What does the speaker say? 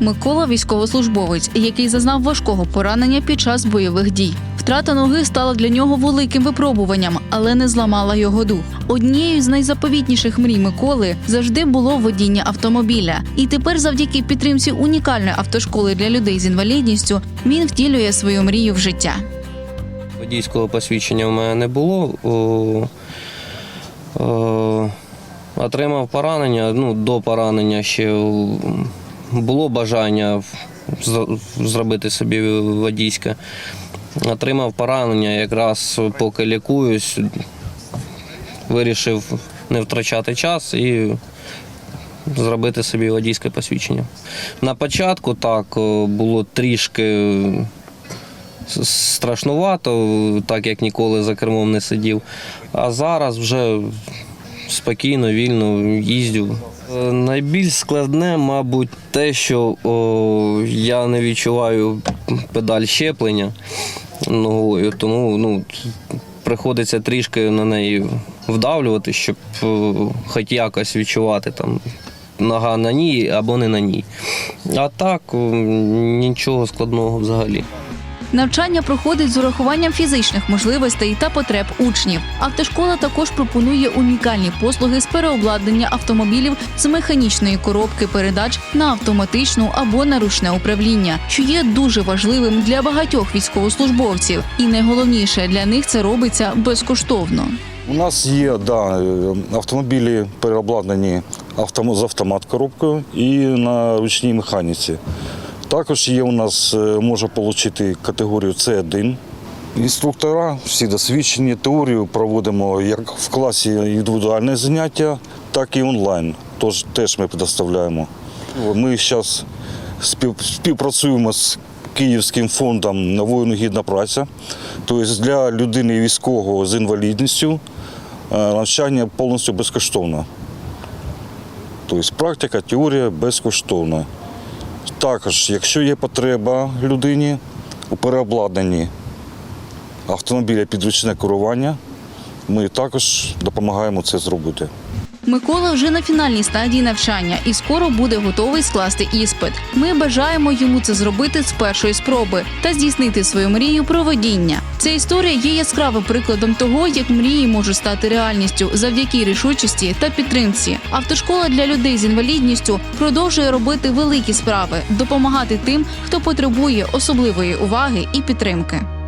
Микола військовослужбовець, який зазнав важкого поранення під час бойових дій. Втрата ноги стала для нього великим випробуванням, але не зламала його дух. Однією з найзаповітніших мрій Миколи завжди було водіння автомобіля. І тепер, завдяки підтримці унікальної автошколи для людей з інвалідністю, він втілює свою мрію в життя. Водійського посвідчення в мене не було. О, о, отримав поранення. Ну, до поранення ще було бажання зробити собі водійське. Отримав поранення, якраз поки лікуюсь, вирішив не втрачати час і зробити собі водійське посвідчення. На початку так було трішки страшнувато, так як ніколи за кермом не сидів. А зараз вже спокійно, вільно їздю. Е, Найбільш складне, мабуть, те, що о, я не відчуваю педаль щеплення ногою, тому ну, приходиться трішки на неї вдавлювати, щоб о, хоч якось відчувати там. Нога на ній або не на ній. А так нічого складного взагалі. Навчання проходить з урахуванням фізичних можливостей та потреб учнів. Автошкола також пропонує унікальні послуги з переобладнання автомобілів з механічної коробки передач на автоматичну або на ручне управління, що є дуже важливим для багатьох військовослужбовців. І найголовніше для них це робиться безкоштовно. У нас є да, автомобілі переобладнані з автомат-коробкою і на ручній механіці. Також є у нас, е, може отримати категорію С1. Інструктора всі досвідчені. Теорію проводимо як в класі індивідуальне заняття, так і онлайн. Тож теж ми предоставляємо. Ми зараз співпрацюємо з Київським фондом воїну гідна праця. Тобто для людини військового з інвалідністю е, навчання повністю безкоштовне. Тобто практика, теорія безкоштовна. Також, якщо є потреба людині у переобладнанні автомобіля підручне керування, ми також допомагаємо це зробити. Микола вже на фінальній стадії навчання і скоро буде готовий скласти іспит. Ми бажаємо йому це зробити з першої спроби та здійснити свою мрію про водіння. Ця історія є яскравим прикладом того, як мрії можуть стати реальністю завдяки рішучості та підтримці. Автошкола для людей з інвалідністю продовжує робити великі справи, допомагати тим, хто потребує особливої уваги і підтримки.